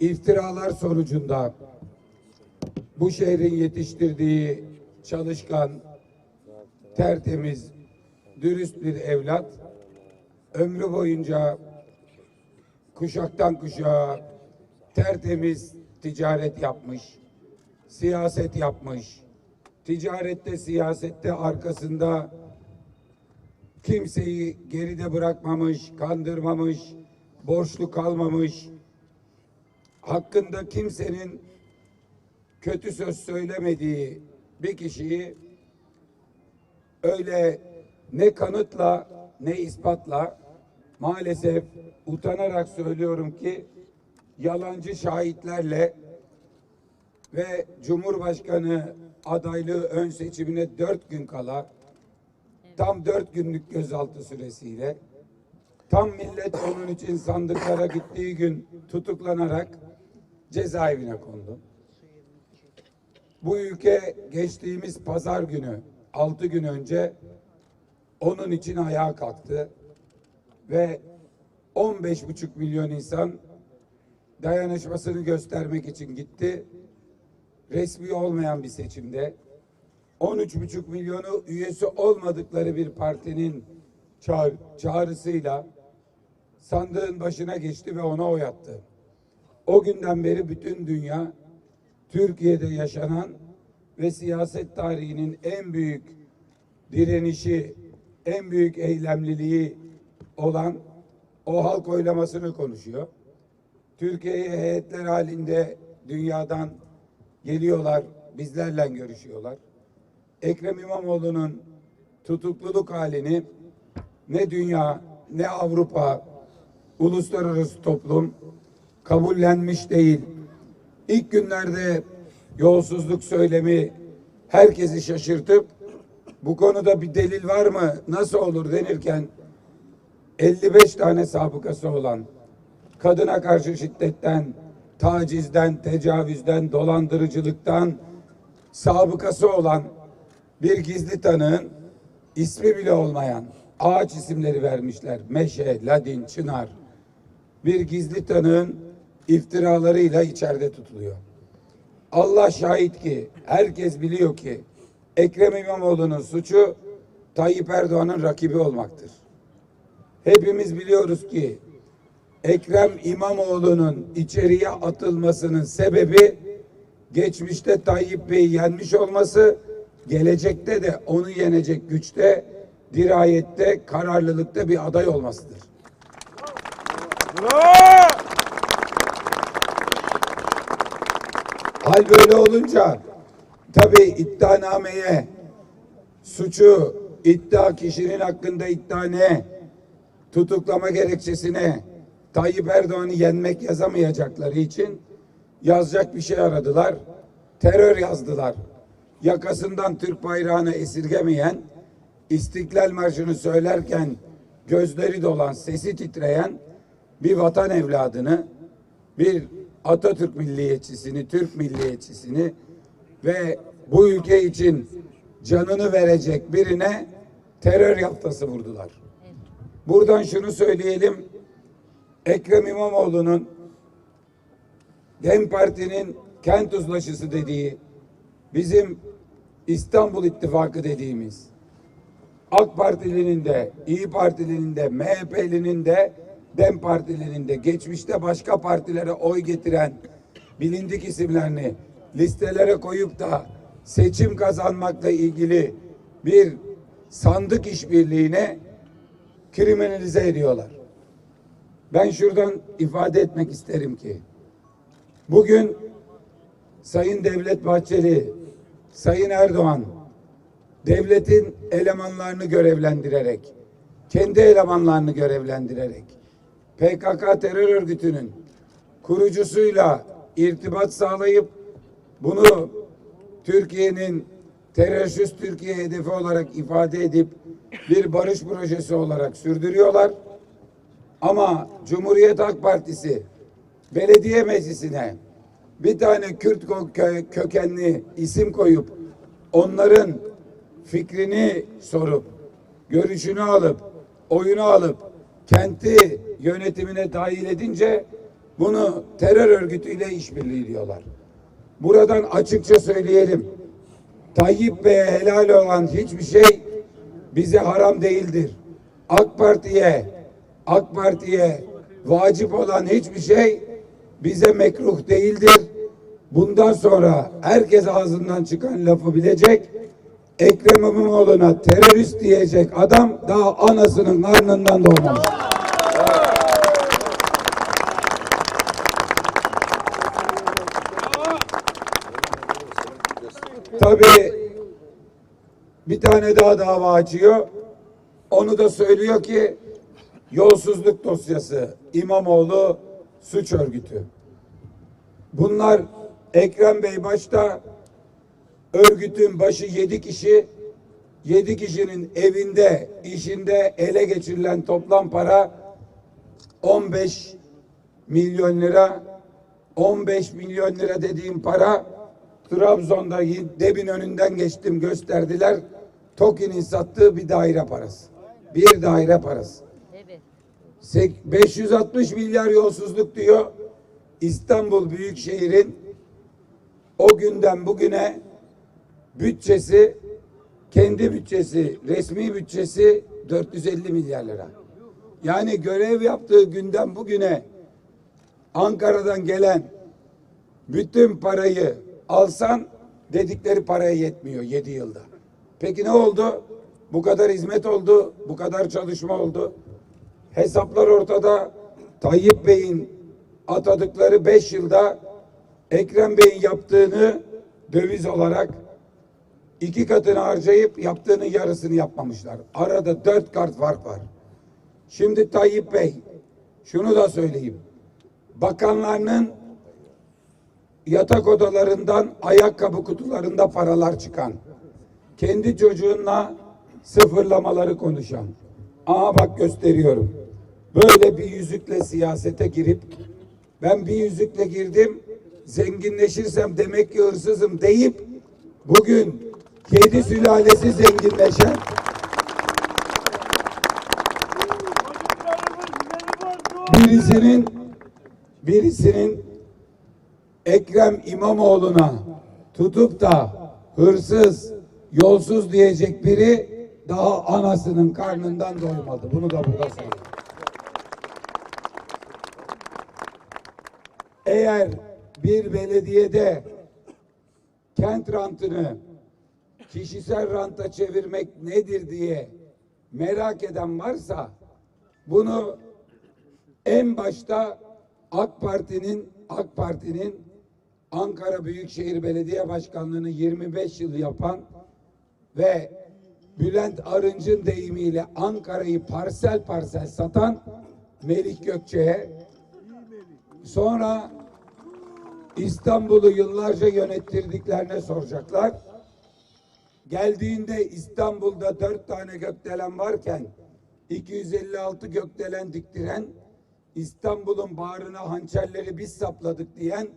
iftiralar sonucunda bu şehrin yetiştirdiği çalışkan, tertemiz, dürüst bir evlat ömrü boyunca kuşaktan kuşağa tertemiz ticaret yapmış, siyaset yapmış. Ticarette, siyasette arkasında kimseyi geride bırakmamış, kandırmamış, borçlu kalmamış. Hakkında kimsenin kötü söz söylemediği bir kişiyi öyle ne kanıtla ne ispatla maalesef utanarak söylüyorum ki yalancı şahitlerle ve Cumhurbaşkanı adaylığı ön seçimine dört gün kala tam dört günlük gözaltı süresiyle tam millet onun için sandıklara gittiği gün tutuklanarak cezaevine kondu. Bu ülke geçtiğimiz pazar günü altı gün önce onun için ayağa kalktı ve 15,5 milyon insan dayanışmasını göstermek için gitti. Resmi olmayan bir seçimde 13,5 milyonu üyesi olmadıkları bir partinin çağrısıyla sandığın başına geçti ve ona oy attı. O günden beri bütün dünya Türkiye'de yaşanan ve siyaset tarihinin en büyük direnişi, en büyük eylemliliği olan o halk oylamasını konuşuyor. Türkiye'ye heyetler halinde dünyadan geliyorlar, bizlerle görüşüyorlar. Ekrem İmamoğlu'nun tutukluluk halini ne dünya ne Avrupa uluslararası toplum kabullenmiş değil. İlk günlerde yolsuzluk söylemi herkesi şaşırtıp bu konuda bir delil var mı nasıl olur denirken 55 tane sabıkası olan kadına karşı şiddetten, tacizden, tecavüzden, dolandırıcılıktan sabıkası olan bir gizli tanığın ismi bile olmayan ağaç isimleri vermişler. Meşe, Ladin, Çınar. Bir gizli tanığın iftiralarıyla içeride tutuluyor. Allah şahit ki herkes biliyor ki Ekrem İmamoğlu'nun suçu Tayyip Erdoğan'ın rakibi olmaktır. Hepimiz biliyoruz ki Ekrem İmamoğlu'nun içeriye atılmasının sebebi geçmişte Tayyip Bey'i yenmiş olması, gelecekte de onu yenecek güçte, dirayette, kararlılıkta bir aday olmasıdır. Hal böyle olunca tabii iddianameye suçu iddia kişinin hakkında iddia ne? Tutuklama gerekçesine Tayyip Erdoğan'ı yenmek yazamayacakları için yazacak bir şey aradılar. Terör yazdılar. Yakasından Türk bayrağını esirgemeyen, İstiklal Marşı'nı söylerken gözleri dolan, sesi titreyen bir vatan evladını, bir Atatürk milliyetçisini, Türk milliyetçisini ve bu ülke için canını verecek birine terör yaftası vurdular. Buradan şunu söyleyelim. Ekrem İmamoğlu'nun DEM Parti'nin kent uzlaşısı dediği, bizim İstanbul İttifakı dediğimiz, AK Partilinin de, İyi Partilinin de, MHP'linin de, DEM Partilinin de, geçmişte başka partilere oy getiren bilindik isimlerini listelere koyup da seçim kazanmakla ilgili bir sandık işbirliğine kriminalize ediyorlar. Ben şuradan ifade etmek isterim ki bugün Sayın Devlet Bahçeli, Sayın Erdoğan devletin elemanlarını görevlendirerek, kendi elemanlarını görevlendirerek PKK terör örgütünün kurucusuyla irtibat sağlayıp bunu Türkiye'nin terörsüz Türkiye hedefi olarak ifade edip bir barış projesi olarak sürdürüyorlar. Ama Cumhuriyet Halk Partisi belediye meclisine bir tane Kürt kö- kökenli isim koyup onların fikrini sorup görüşünü alıp oyunu alıp kenti yönetimine dahil edince Bunu terör örgütüyle işbirliği diyorlar. Buradan açıkça söyleyelim. Tayyip Bey'e helal olan hiçbir şey bize haram değildir. AK Parti'ye AK Parti'ye vacip olan hiçbir şey bize mekruh değildir. Bundan sonra herkes ağzından çıkan lafı bilecek. Ekrem İmamoğlu'na terörist diyecek adam daha anasının karnından doğmamış. Tabii bir tane daha dava açıyor. Onu da söylüyor ki yolsuzluk dosyası İmamoğlu suç örgütü. Bunlar Ekrem Bey başta örgütün başı yedi kişi yedi kişinin evinde işinde ele geçirilen toplam para 15 milyon lira 15 milyon lira dediğim para Trabzon'da debin önünden geçtim gösterdiler. TOKİ'nin sattığı bir daire parası. Bir daire parası. Evet. Sek- 560 milyar yolsuzluk diyor. İstanbul Büyükşehir'in o günden bugüne bütçesi kendi bütçesi, resmi bütçesi 450 milyar lira. Yani görev yaptığı günden bugüne Ankara'dan gelen bütün parayı alsan dedikleri paraya yetmiyor 7 yılda. Peki ne oldu? Bu kadar hizmet oldu, bu kadar çalışma oldu. Hesaplar ortada. Tayyip Bey'in atadıkları 5 yılda Ekrem Bey'in yaptığını döviz olarak iki katını harcayıp yaptığının yarısını yapmamışlar. Arada dört kart fark var. Şimdi Tayyip Bey şunu da söyleyeyim. Bakanlarının yatak odalarından ayakkabı kutularında paralar çıkan, kendi çocuğunla sıfırlamaları konuşan. Aha bak gösteriyorum. Böyle bir yüzükle siyasete girip ben bir yüzükle girdim zenginleşirsem demek ki hırsızım deyip bugün yedi sülalesi zenginleşen birisinin birisinin Ekrem İmamoğlu'na tutup da hırsız, yolsuz diyecek biri daha anasının karnından doymadı. Bunu da burada söyleyeyim. Eğer bir belediyede kent rantını kişisel ranta çevirmek nedir diye merak eden varsa bunu en başta AK Parti'nin AK Parti'nin Ankara Büyükşehir Belediye Başkanlığı'nı 25 yıl yapan ve Bülent Arınç'ın deyimiyle Ankara'yı parsel parsel satan Melik Gökçe'ye sonra İstanbul'u yıllarca yönettirdiklerine soracaklar. Geldiğinde İstanbul'da dört tane gökdelen varken 256 gökdelen diktiren İstanbul'un bağrına hançerleri biz sapladık diyen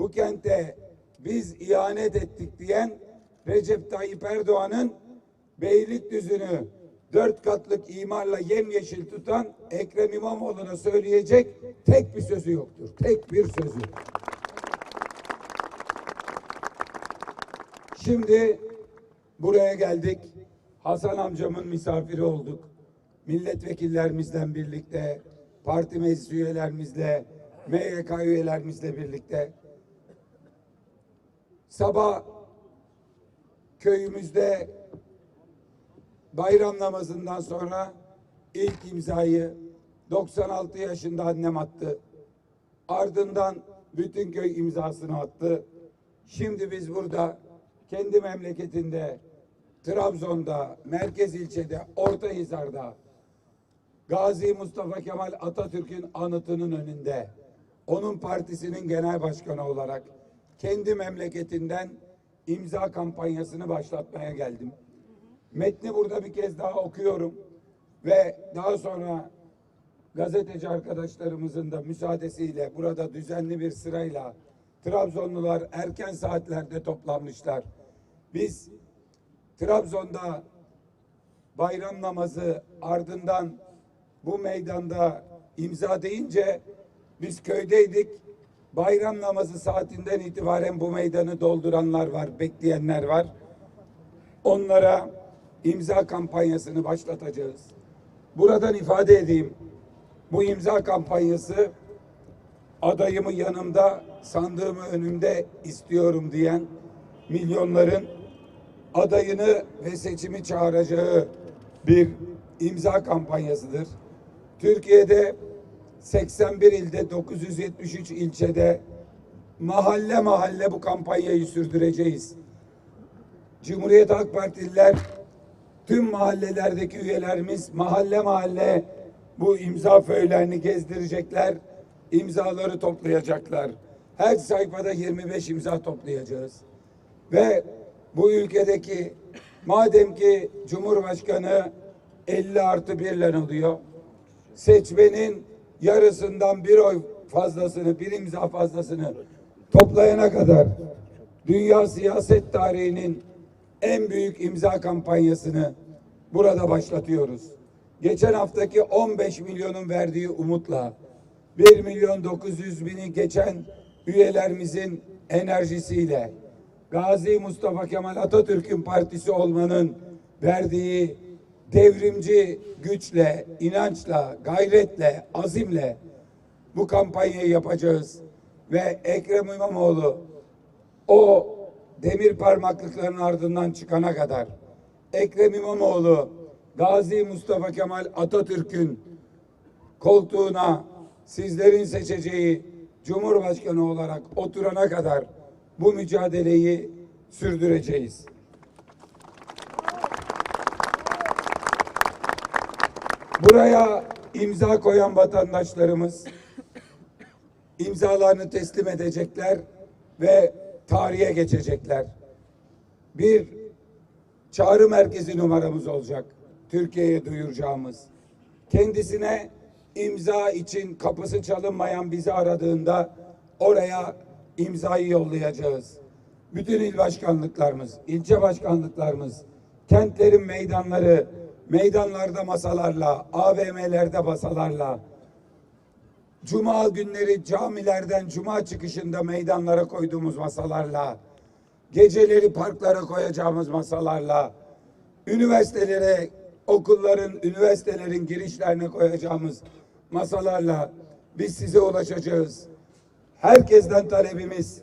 bu kente biz ihanet ettik diyen Recep Tayyip Erdoğan'ın Beylikdüzü'nü dört katlık imarla yemyeşil tutan Ekrem İmamoğlu'na söyleyecek tek bir sözü yoktur. Tek bir sözü. Şimdi buraya geldik. Hasan amcamın misafiri olduk. Milletvekillerimizle birlikte, parti meclis üyelerimizle, MYK üyelerimizle birlikte sabah köyümüzde bayram namazından sonra ilk imzayı 96 yaşında annem attı. Ardından bütün köy imzasını attı. Şimdi biz burada kendi memleketinde Trabzon'da, merkez ilçede, Ortahisar'da Gazi Mustafa Kemal Atatürk'ün anıtının önünde onun partisinin genel başkanı olarak kendi memleketinden imza kampanyasını başlatmaya geldim. Metni burada bir kez daha okuyorum ve daha sonra gazeteci arkadaşlarımızın da müsaadesiyle burada düzenli bir sırayla Trabzonlular erken saatlerde toplanmışlar. Biz Trabzon'da bayram namazı ardından bu meydanda imza deyince Biz köydeydik. Bayram namazı saatinden itibaren bu meydanı dolduranlar var, bekleyenler var. Onlara imza kampanyasını başlatacağız. Buradan ifade edeyim. Bu imza kampanyası adayımı yanımda, sandığımı önümde istiyorum diyen milyonların adayını ve seçimi çağıracağı bir imza kampanyasıdır. Türkiye'de 81 ilde 973 ilçede mahalle mahalle bu kampanyayı sürdüreceğiz. Cumhuriyet Halk Partililer tüm mahallelerdeki üyelerimiz mahalle mahalle bu imza föylerini gezdirecekler, imzaları toplayacaklar. Her sayfada 25 imza toplayacağız. Ve bu ülkedeki madem ki Cumhurbaşkanı 50 artı 1 ile oluyor, seçmenin yarısından bir oy fazlasını, bir imza fazlasını toplayana kadar dünya siyaset tarihinin en büyük imza kampanyasını burada başlatıyoruz. Geçen haftaki 15 milyonun verdiği umutla 1 milyon 900 bini geçen üyelerimizin enerjisiyle Gazi Mustafa Kemal Atatürk'ün partisi olmanın verdiği devrimci güçle, inançla, gayretle, azimle bu kampanyayı yapacağız. Ve Ekrem İmamoğlu o demir parmaklıkların ardından çıkana kadar Ekrem İmamoğlu Gazi Mustafa Kemal Atatürk'ün koltuğuna sizlerin seçeceği Cumhurbaşkanı olarak oturana kadar bu mücadeleyi sürdüreceğiz. Buraya imza koyan vatandaşlarımız imzalarını teslim edecekler ve tarihe geçecekler. Bir çağrı merkezi numaramız olacak. Türkiye'ye duyuracağımız. Kendisine imza için kapısı çalınmayan bizi aradığında oraya imzayı yollayacağız. Bütün il başkanlıklarımız, ilçe başkanlıklarımız, kentlerin meydanları, meydanlarda masalarla, AVM'lerde masalarla, Cuma günleri camilerden cuma çıkışında meydanlara koyduğumuz masalarla, geceleri parklara koyacağımız masalarla, üniversitelere, okulların, üniversitelerin girişlerine koyacağımız masalarla biz size ulaşacağız. Herkesten talebimiz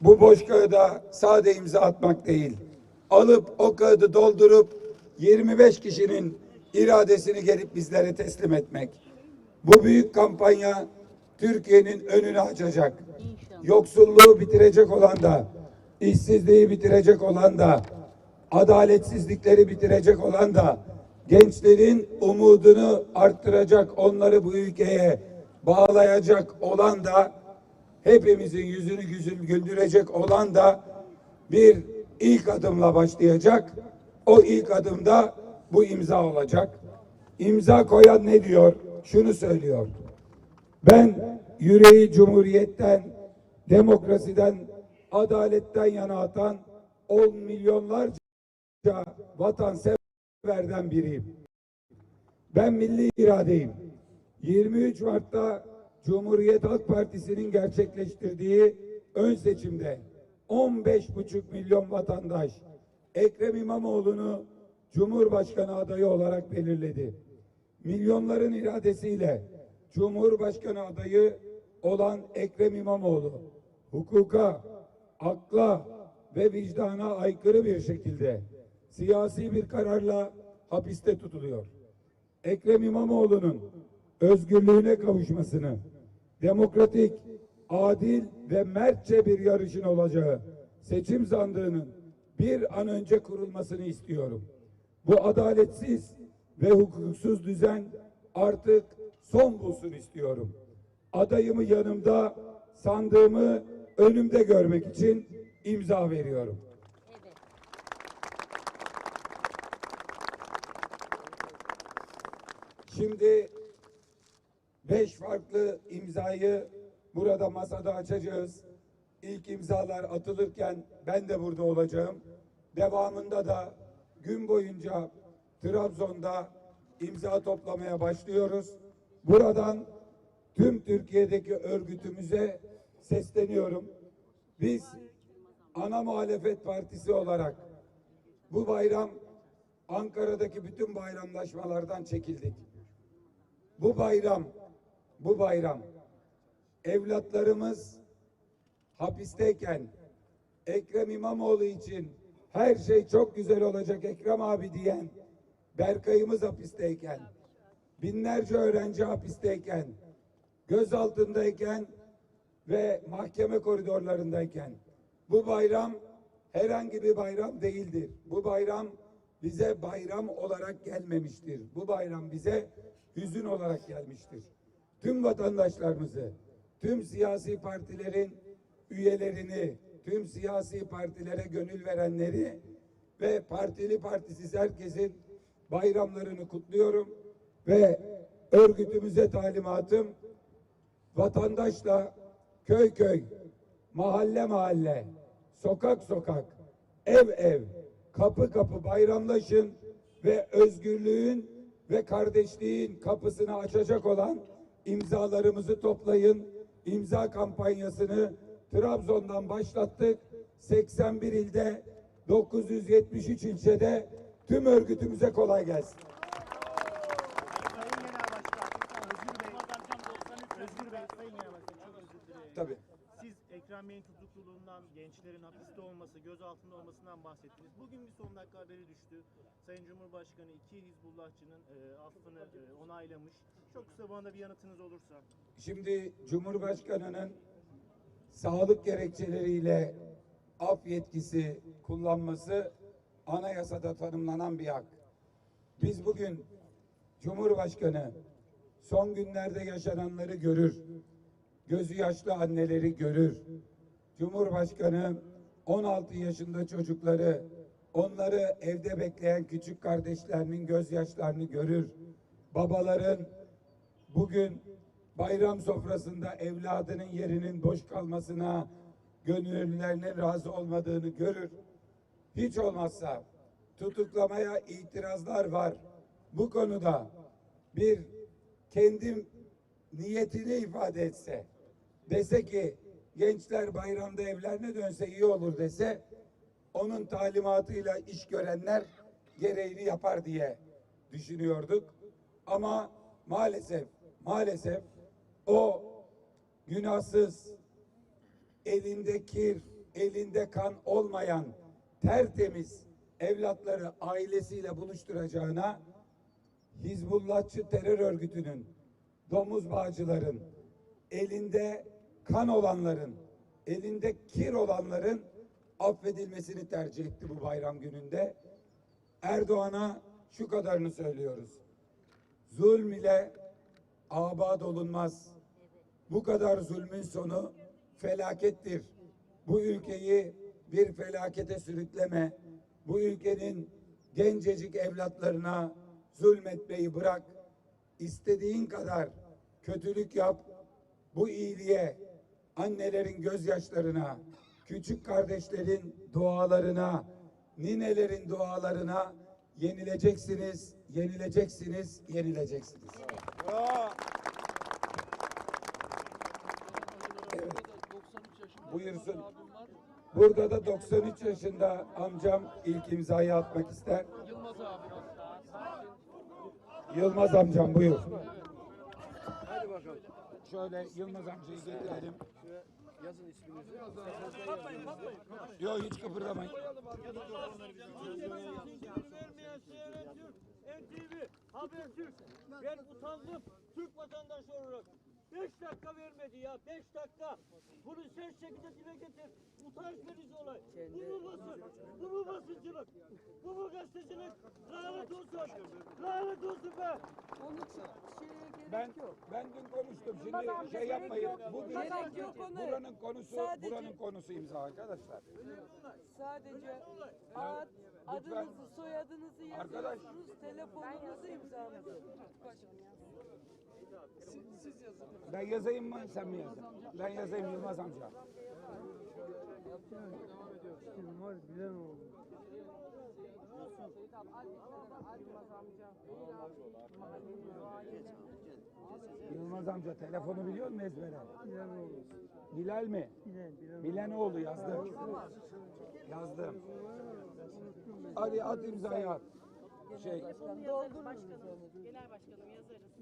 bu boş kağıda sade imza atmak değil. Alıp o kağıdı doldurup 25 kişinin iradesini gelip bizlere teslim etmek. Bu büyük kampanya Türkiye'nin önünü açacak. Yoksulluğu bitirecek olan da, işsizliği bitirecek olan da, adaletsizlikleri bitirecek olan da, gençlerin umudunu arttıracak, onları bu ülkeye bağlayacak olan da, hepimizin yüzünü güzül güldürecek olan da bir ilk adımla başlayacak. O ilk adımda bu imza olacak. İmza koyan ne diyor? Şunu söylüyor. Ben yüreği cumhuriyetten, demokrasiden, adaletten yana atan on milyonlarca vatanseverden biriyim. Ben milli iradeyim. 23 Mart'ta Cumhuriyet Halk Partisi'nin gerçekleştirdiği ön seçimde 15,5 milyon vatandaş Ekrem İmamoğlu'nu Cumhurbaşkanı adayı olarak belirledi. Milyonların iradesiyle Cumhurbaşkanı adayı olan Ekrem İmamoğlu hukuka, akla ve vicdana aykırı bir şekilde siyasi bir kararla hapiste tutuluyor. Ekrem İmamoğlu'nun özgürlüğüne kavuşmasını, demokratik, adil ve mertçe bir yarışın olacağı seçim sandığının bir an önce kurulmasını istiyorum. Bu adaletsiz ve hukuksuz düzen artık son bulsun istiyorum. Adayımı yanımda, sandığımı önümde görmek için imza veriyorum. Şimdi beş farklı imzayı burada masada açacağız. İlk imzalar atılırken ben de burada olacağım. Devamında da gün boyunca Trabzon'da imza toplamaya başlıyoruz. Buradan tüm Türkiye'deki örgütümüze sesleniyorum. Biz ana muhalefet partisi olarak bu bayram Ankara'daki bütün bayramlaşmalardan çekildik. Bu bayram, bu bayram evlatlarımız hapisteyken Ekrem İmamoğlu için her şey çok güzel olacak Ekrem abi diyen Berkay'ımız hapisteyken binlerce öğrenci hapisteyken gözaltındayken ve mahkeme koridorlarındayken bu bayram herhangi bir bayram değildir. Bu bayram bize bayram olarak gelmemiştir. Bu bayram bize hüzün olarak gelmiştir. Tüm vatandaşlarımızı, tüm siyasi partilerin üyelerini, tüm siyasi partilere gönül verenleri ve partili partisiz herkesin bayramlarını kutluyorum ve örgütümüze talimatım vatandaşla köy köy, mahalle mahalle, sokak sokak, ev ev, kapı kapı bayramlaşın ve özgürlüğün ve kardeşliğin kapısını açacak olan imzalarımızı toplayın. İmza kampanyasını Trabzon'dan başlattık. 81 ilde 973 ilçede tüm örgütümüze kolay gelsin. Tabii. Siz Ekrem Bey'in tutukluluğundan, gençlerin hapiste olması, gözaltında olmasından bahsettiniz. Bugün bir son dakika haberi düştü. Sayın Cumhurbaşkanı iki Hizbullahçının e, affını e, onaylamış. Çok kısa bana da bir yanıtınız olursa. Şimdi Cumhurbaşkanı'nın sağlık gerekçeleriyle af yetkisi kullanması anayasada tanımlanan bir hak. Biz bugün Cumhurbaşkanı son günlerde yaşananları görür. Gözü yaşlı anneleri görür. Cumhurbaşkanı 16 yaşında çocukları, onları evde bekleyen küçük kardeşlerinin gözyaşlarını görür. Babaların bugün bayram sofrasında evladının yerinin boş kalmasına gönüllülerinin razı olmadığını görür. Hiç olmazsa tutuklamaya itirazlar var. Bu konuda bir kendim niyetini ifade etse, dese ki gençler bayramda evlerine dönse iyi olur dese, onun talimatıyla iş görenler gereğini yapar diye düşünüyorduk. Ama maalesef, maalesef o günahsız, elinde kir, elinde kan olmayan tertemiz evlatları ailesiyle buluşturacağına Hizbullahçı terör örgütünün, domuz bağcıların, elinde kan olanların, elinde kir olanların affedilmesini tercih etti bu bayram gününde. Erdoğan'a şu kadarını söylüyoruz. Zulm ile abad olunmaz. Bu kadar zulmün sonu felakettir. Bu ülkeyi bir felakete sürükleme. Bu ülkenin gencecik evlatlarına zulmetmeyi bırak. İstediğin kadar kötülük yap. Bu iyiliğe, annelerin gözyaşlarına, küçük kardeşlerin dualarına, ninelerin dualarına yenileceksiniz, yenileceksiniz, yenileceksiniz. Evet. Buyursun. Burada da 93 yaşında amcam ilk imzayı atmak ister. Yılmaz amcam buyur. Hadi bakalım. Şöyle Yılmaz amcayı getirelim. Yazın isminizi. Yok hiç kıpırdamayın. NTV, Habertürk. Ben utandım Türk vatandaşı olarak. Beş dakika vermedi ya, beş dakika. Bunu ses şekilde dile getir. Utanç verici olay. Bu mu basın? Bu mu basıncılık? Bu mu gazetecilik? Lanet olsun. Lanet olsun be. Onun için şeye gerek Ben yok. ben dün konuştum. Şimdi amca, şey yapmayın. yok. Bugün Gerek yok ona. buranın konusu Sadece- buranın konusu imza arkadaşlar. Sadece ad, adınızı, soyadınızı Arkadaş. yazıyorsunuz, telefonunuzu imzalıyorsunuz. Siz yazın. Ben yazayım mı sen mi yazın? Ben yazayım Yılmaz amca. Yılmaz amca telefonu biliyor musun ezbere? Bilal mi? Bilenoğlu yazdım. Yazdım. Hadi at imzayı at. Şey Genel başkanım yazarız.